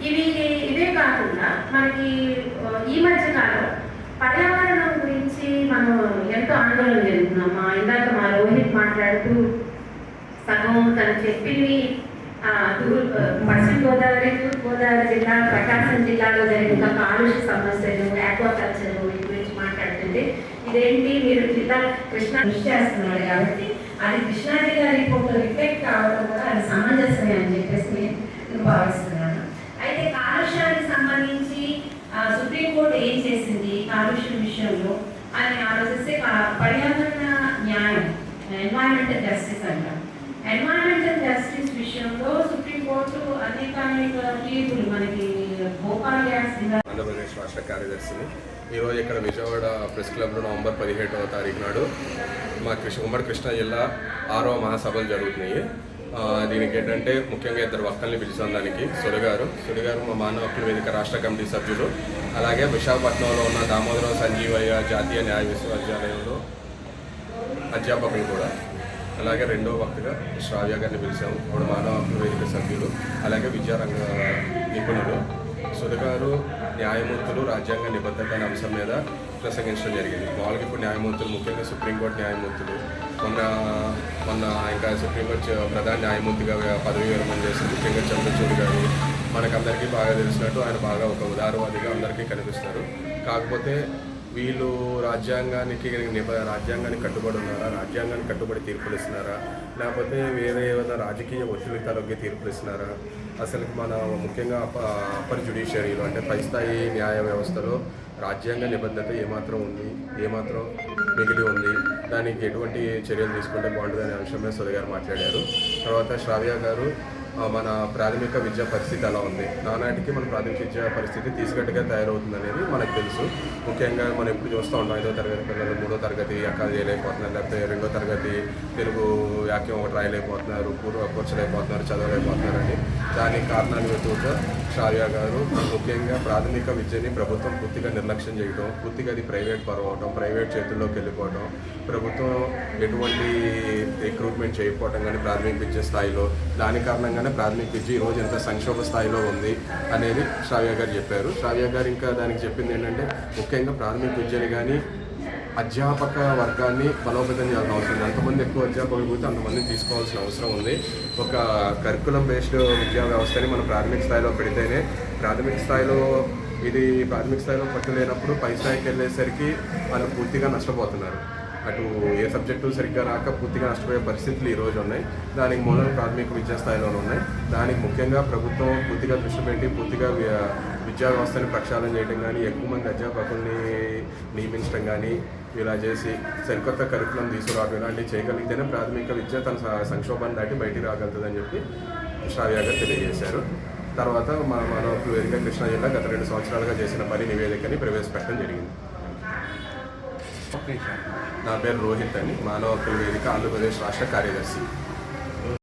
ఇవి ఇవే కాకుండా మనకి ఈ మధ్య కాలం పర్యావరణం గురించి మనం ఎంతో ఆందోళన చెందుతున్నాం. మా ఇందాక మా రోహిత్ మాట్లాడుతూ సగం తను చెప్పింది పశ్చిమ గోదావరి తూర్పు గోదావరి జిల్లా ప్రకాశం జిల్లాలో జరిగిన కాలుష్య సమస్యలు ఆక్వాకల్చర్ వీటి గురించి మాట్లాడుతుంటే ఇదేంటి మీరు జిల్లా కృష్ణా కృషి చేస్తున్నారు కాబట్టి అది కృష్ణా జిల్లా రిపోర్ట్ రిఫ్లెక్ట్ కావడం కూడా అది సమంజసమే అని చెప్పేసి నేను భావిస్తున్నాను అయితే కాలుష్యానికి సంబంధించి ఆ, సుప్రీంకోర్టు ఏం చేసింది కాలుష్యం విషయంలో అని ఆలోచిస్తే కా- పర్యావరణ న్యాయం ఎన్వైరన్మెంటల్ జస్టిస్ అంటాం. ఎన్వైరన్మెంటల్ జస్టిస్ విషయంలో సుప్రీంకోర్టు అనేక తీర్పులు మనకి భోపాల్ గ్యాస్ ఆంధ్రప్రదేశ్ రాష్ట్ర కార్యదర్శిని. ఈరోజు ఇక్కడ విజయవాడ ప్రెస్ క్లబ్లో నవంబర్ పదిహేడవ తారీఖు నాడు మా కృష్ణ ఉమ్మడి కృష్ణా జిల్లా ఆరో మహాసభలు జరుగుతున్నాయి. దీనికి ఏంటంటే ముఖ్యంగా ఇద్దరు వక్తల్ని పిలిచాం దానికి. సుడిగారు సుడిగారు మా మానవ హక్కుల వేదిక రాష్ట్ర కమిటీ సభ్యులు. అలాగే విశాఖపట్నంలో ఉన్న దామోదరం సంజీవయ్య జాతీయ న్యాయ విశ్వవిద్యాలయంలో అధ్యాపకులు కూడా. అలాగే రెండో వక్తగా శ్రావ్య గారిని పిలిచాము. ఇప్పుడు మానవ హక్కుల వేదిక సభ్యులు అలాగే విద్యారంగ నిపుణులు సురగారు న్యాయమూర్తులు రాజ్యాంగ నిబద్ధత అనే అంశం మీద ప్రసంగించడం జరిగింది. మామూలుగా ఇప్పుడు న్యాయమూర్తులు ముఖ్యంగా సుప్రీంకోర్టు న్యాయమూర్తులు. మొన్న మొన్న ఇంకా సుప్రీంకోర్టు ప్రధాన న్యాయమూర్తిగా పదవి విరమణ చేసిన ముఖ్యంగా చంద్రచూడ్ గారు మనకందరికీ బాగా తెలిసినట్టు ఆయన బాగా ఒక ఉదారవాదిగా అందరికీ కనిపిస్తారు. కాకపోతే వీళ్ళు రాజ్యాంగానికి రాజ్యాంగానికి కట్టుబడి ఉన్నారా? రాజ్యాంగానికి కట్టుబడి తీర్పులు ఇస్తున్నారా? లేకపోతే వేరే ఏదైనా రాజకీయ ఒత్తిడి తలొగ్గి తీర్పులు ఇస్తున్నారా? అసలు మన ముఖ్యంగా అప్పర్ జుడిషియరీలో అంటే పై స్థాయి న్యాయ వ్యవస్థలో రాజ్యాంగ నిబద్ధత ఏమాత్రం ఉంది? ఏమాత్రం మిగిలి ఉంది? దానికి ఎటువంటి చర్యలు తీసుకుంటే బాగుంటుంది అనే అంశం మీద సుధ గారు మాట్లాడారు. తర్వాత శ్రావ్య గారు మన ప్రాథమిక విద్యా పరిస్థితి ఎలా ఉంది. నానాటికి మన ప్రాథమిక విద్యా పరిస్థితి తీసుగట్టుగా తయారవుతుంది అనేది మనకు తెలుసు. ముఖ్యంగా మనం ఎప్పుడు చూస్తూ ఉంటాం ఐదో తరగతి పిల్లలు మూడో తరగతి ఎక్కడ చేయలేకపోతున్నారు లేకపోతే రెండో తరగతి తెలుగు వాక్యం ఒకటి రాయలేకపోతున్నారు పూర్వ కూర్చలేకపోతున్నారు చదవలేకపోతున్నారు అని దానికి కారణాలు వెతుకుతూ షారియా గారు ముఖ్యంగా ప్రాథమిక విద్యని ప్రభుత్వం పూర్తిగా నిర్లక్ష్యం చేయడం పూర్తిగా అది ప్రైవేట్ పరవడం ప్రైవేట్ చేతుల్లోకి వెళ్ళిపోవడం ప్రభుత్వం ఎటువంటి రిక్రూట్మెంట్ చేయకపోవటం కానీ ప్రాథమిక విద్య స్థాయిలో దాని కారణంగానే ప్రాథమిక విద్య ఈరోజు ఎంత సంక్షోభ స్థాయిలో ఉంది అనేది శ్రావ్య గారు చెప్పారు. శ్రావ్య గారు ఇంకా దానికి చెప్పింది ఏంటంటే ముఖ్యంగా ప్రాథమిక విద్యని కానీ అధ్యాపక వర్గాన్ని బలోపేతం చేయాల్సిన అవసరం ఉంది. ఎంతమంది ఎక్కువ అధ్యాపకులు పోతే అంతమంది తీసుకోవాల్సిన అవసరం ఉంది. ఒక కరికులం బేస్డ్ విద్యా వ్యవస్థని మనం ప్రాథమిక స్థాయిలో పెడితేనే ప్రాథమిక స్థాయిలో ఇది ప్రాథమిక స్థాయిలో పట్టులేనప్పుడు పై స్థాయికి వెళ్ళేసరికి వాళ్ళు పూర్తిగా నష్టపోతున్నారు. అటు ఏ సబ్జెక్టు సరిగ్గా రాక పూర్తిగా నష్టపోయే పరిస్థితులు ఈ రోజు ఉన్నాయి. దానికి మూలం ప్రాథమిక విద్యా స్థాయిలోనే ఉన్నాయి. దానికి ముఖ్యంగా ప్రభుత్వం పూర్తిగా దృష్టి పెట్టి పూర్తిగా వి- విద్యా వ్యవస్థని ప్రక్షాళన చేయడం కానీ ఎక్కువ మంది అధ్యాపకుల్ని నియమించడం కానీ ఇలా చేసి సరికొత్త కరికులం తీసుకురావడం ఇలాంటివి చేయగలిగితేనే ప్రాథమిక విద్య తన స- సంక్షోభాన్ని దాటి బయటికి రాగలుగుతుందని చెప్పి శ్రావ్య గారు తెలియజేశారు. తర్వాత మన మన వేదిక కృష్ణా జిల్లా గత రెండు సంవత్సరాలుగా చేసిన పని నివేదికని ప్రవేశపెట్టడం జరిగింది. నా పేరు రోహిత్ అని మానవ హక్కుల వేదిక ఆంధ్రప్రదేశ్ రాష్ట్ర కార్యదర్శి.